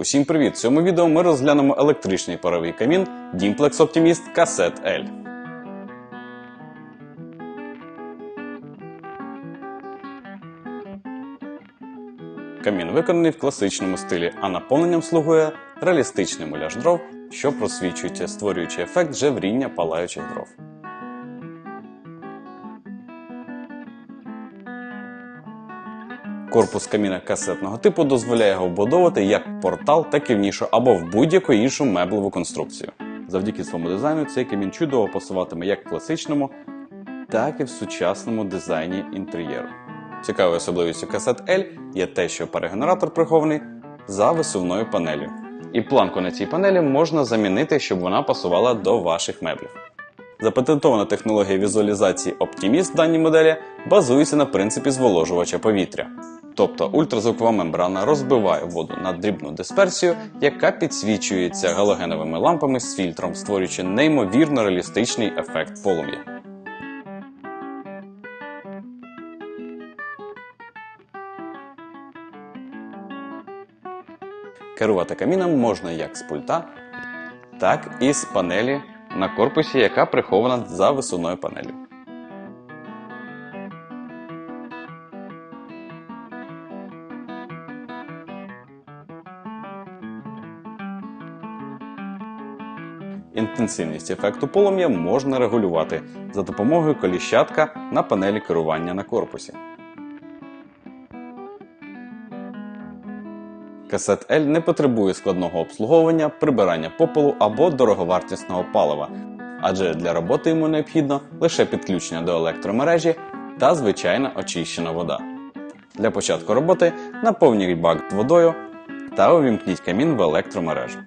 Усім привіт! В цьому відео ми розглянемо електричний паровий камін Dimplex Optimist Cassette L. Камін виконаний в класичному стилі, а наповненням слугує реалістичний муляж дров, що просвічується, створюючи ефект жевріння палаючих дров. Корпус каміна касетного типу дозволяє його вбудовувати як портал, так і в нішу або в будь-яку іншу меблеву конструкцію. Завдяки своєму дизайну цей камін чудово пасуватиме як в класичному, так і в сучасному дизайні інтер'єру. Цікавою особливістю касет L є те, що парогенератор прихований за висувною панелью. І планку на цій панелі можна замінити, щоб вона пасувала до ваших меблів. Запатентована технологія візуалізації Optimist в даній моделі базується на принципі зволожувача повітря. Тобто ультразвукова мембрана розбиває воду на дрібну дисперсію, яка підсвічується галогеновими лампами з фільтром, створюючи неймовірно реалістичний ефект полум'я. Керувати каміном можна як з пульта, так і з панелі на корпусі, яка прихована за висуною панелью. Інтенсивність ефекту полум'я можна регулювати за допомогою коліщатка на панелі керування на корпусі. Касет L не потребує складного обслуговування, прибирання попелу або дороговартісного палива, адже для роботи йому необхідно лише підключення до електромережі та звичайна очищена вода. Для початку роботи наповніть бак водою та увімкніть камін в електромережу.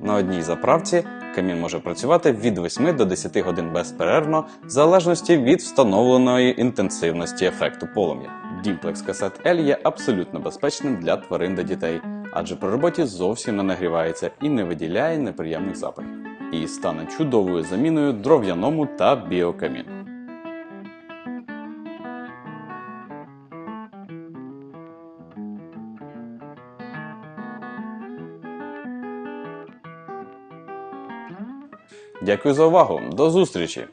На одній заправці камін може працювати від 8 до 10 годин безперервно, в залежності від встановленої інтенсивності ефекту полум'я. Dimplex Cassette L є абсолютно безпечним для тварин та дітей, адже при роботі зовсім не нагрівається і не виділяє неприємних запахів. І стане чудовою заміною дров'яному та біокаміну. Дякую за увагу. До зустрічі!